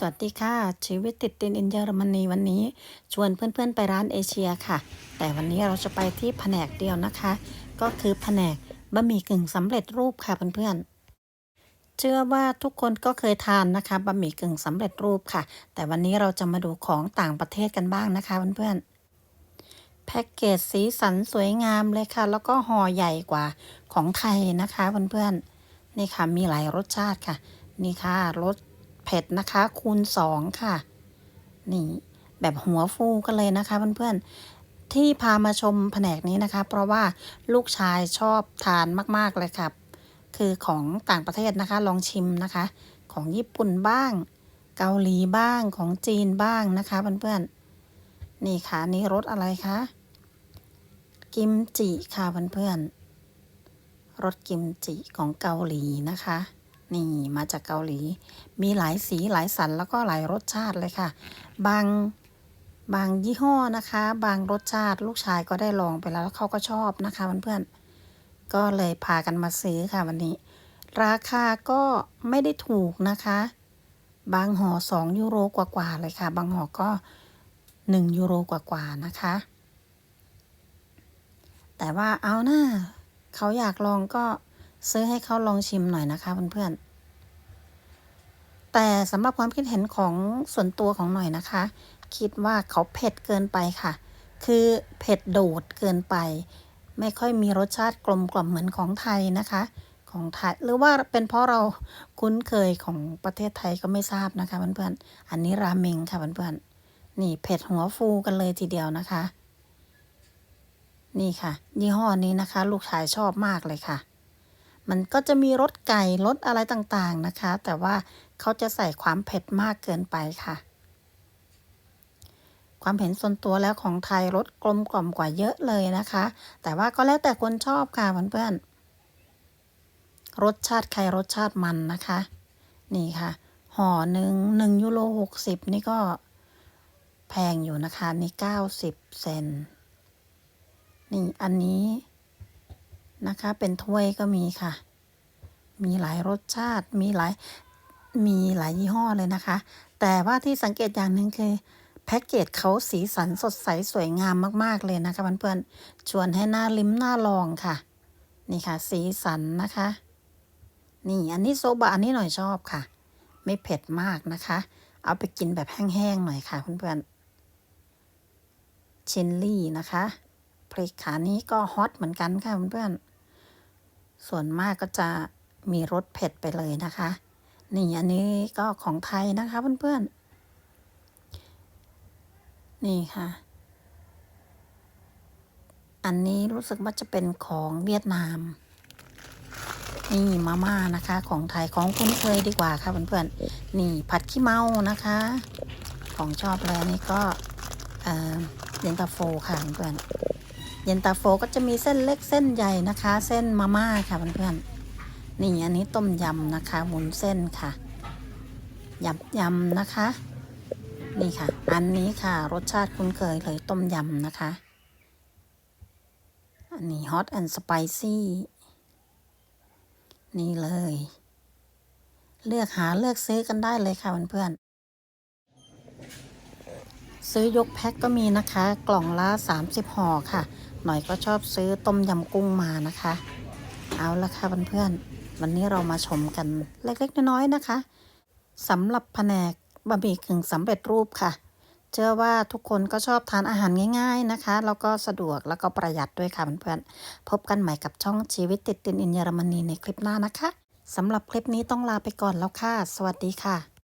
สวัสดีค่ะ ชีวิตติดดินอินเยอรมนีวันนี้ ชวนเพื่อนๆไปร้านเอเชียค่ะ แต่วันนี้เราจะไปที่แผนกเดียวนะคะ ก็คือแผนกบะหมี่กึ่งสำเร็จรูปค่ะเพื่อนๆเชื่อว่าทุกคนก็เคยทานนะคะบะหมี่กึ่งสำเร็จรูปค่ะ แต่วันนี้เราจะมาดูของต่างประเทศกันบ้างนะคะเพื่อนๆแพ็กเกจสีสันสวยงามเลยค่ะ แล้วก็ห่อใหญ่กว่าของไทยนะคะเพื่อนๆนี่ค่ะมีหลายรสชาติค่ะ นี่ค่ะรส เผ็ดนะคะ คูณสองค่ะ นี่ แบบหัวฟูกันเลยนะคะ เพื่อนๆ ที่พามาชมแผนกนี้นะคะ เพราะว่าลูกชายชอบทานมาก ๆ เลยครับคือของต่างประเทศนะคะ ลองชิมนะคะ ของญี่ปุ่นบ้าง เกาหลีบ้างของจีนบ้างนะคะเพื่อนๆ นี่ค่ะนี่รสอะไรคะกิมจิค่ะเพื่อนๆรสกิมจิของเกาหลีนะคะ นี่มาจากเกาหลี มีหลายสีหลายสันแล้วก็หลายรสชาติเลยค่ะ บางบางยี่ห้อนะคะ บางรสชาติลูกชายก็ได้ลองไปแล้วแล้วเขาก็ชอบนะคะเพื่อนๆก็เลยพากันมาซื้อค่ะวันนี้ ราคาก็ไม่ได้ถูกนะคะ บางห่อสองยูโรกว่าๆเลยค่ะ บางห่อก็หนึ่งยูโรกว่าๆนะคะ แต่ว่าเอาหน้าเขาอยากลองก็ ซื้อให้เขาลองชิมหน่อยนะคะเพื่อนๆ แต่สำหรับความคิดเห็นของส่วนตัวของหน่อยนะคะ คิดว่าเขาเผ็ดเกินไปค่ะ คือเผ็ดโดดเกินไป ไม่ค่อยมีรสชาติกลมกล่อมเหมือนของไทยนะคะ ของไทยหรือว่าเป็นเพราะเราคุ้นเคยของประเทศไทยก็ไม่ทราบนะคะเพื่อนๆ อันนี้ราเมงค่ะเพื่อนๆ นี่เผ็ดหัวฟูกันเลยทีเดียวนะคะนี่ค่ะ ยี่ห้อนี้นะคะ ลูกชายชอบมากเลยค่ะ มันก็จะมีรสไก่รสอะไรต่างๆนะคะ แต่ว่าเขาจะใส่ความเผ็ดมากเกินไปค่ะ ความเห็นส่วนตัวแล้วของไทยรสกลมกล่อมกว่าเยอะเลยนะคะ แต่ว่าก็แล้วแต่คนชอบค่ะเพื่อนๆรสชาติใครรสชาติมันนะคะ นี่ค่ะห่อหนึ่งหนึ่งยูโรหกสิบนี่ก็แพงอยู่นะคะนี่เก้าสิบเซนนี่อันนี้ นะคะ เป็นถ้วยก็มีค่ะ มีหลายรสชาติ มีหลาย มีหลายยี่ห้อเลยนะคะ แต่ว่าที่สังเกตอย่างหนึ่งคือแพ็กเกจเขาสีสันสดใสสวยงามมาก ๆ เลยนะคะเพื่อนๆ ชวนให้หน้าลิ้มหน้าลองค่ะ นี่ค่ะ สีสันนะคะ นี่อันนี้โซบะอันนี้หน่อยชอบค่ะ ไม่เผ็ดมากนะคะ เอาไปกินแบบแห้งๆหน่อยค่ะเพื่อนๆเชนลี่นะคะ พริกขานี้ก็ฮอตเหมือนกันค่ะเพื่อนๆส่วนมากก็จะมีรสเผ็ดไปเลยนะคะ นี่อันนี้ก็ของไทยนะคะเพื่อนๆ นี่ค่ะ อันนี้รู้สึกว่าจะเป็นของเวียดนาม นี่มาม่านะคะ ของไทยของคุ้นเคยดีกว่าค่ะเพื่อนๆ นี่ผัดขี้เมานะคะ ของชอบเลยนี่ก็เย็นตาโฟค่ะเพื่อนๆ เย็นตาโฟก็จะมีเส้นเล็กเส้นใหญ่นะคะ เส้นมาม่าค่ะเพื่อนๆนี่อันนี้ต้มยำนะคะหมุนเส้นค่ะยำยำนะคะ นี่ค่ะ อันนี้ค่ะ รสชาติคุ้นเคยเลยต้มยำนะคะ อันนี้ hot and spicy นี่เลย เลือกหาเลือกซื้อกันได้เลยค่ะเพื่อนๆ ซื้อยกแพ็คก็มีนะคะ กล่องละ 30ห่อค่ะ หน่อยก็ชอบซื้อต้มยำกุ้งมานะคะ เอาละค่ะเพื่อนๆวันนี้เรามาชมกันเล็กๆน้อยๆนะคะสำหรับแผนกบะหมี่กึ่งสำเร็จรูปค่ะ เชื่อว่าทุกคนก็ชอบทานอาหารง่ายๆนะคะ แล้วก็สะดวกแล้วก็ประหยัดด้วยค่ะเพื่อนๆพบกันใหม่กับช่องชีวิตติดตินอินเยอรมนีในคลิปหน้านะคะสำหรับคลิปนี้ต้องลาไปก่อนแล้วค่ะ สวัสดีค่ะ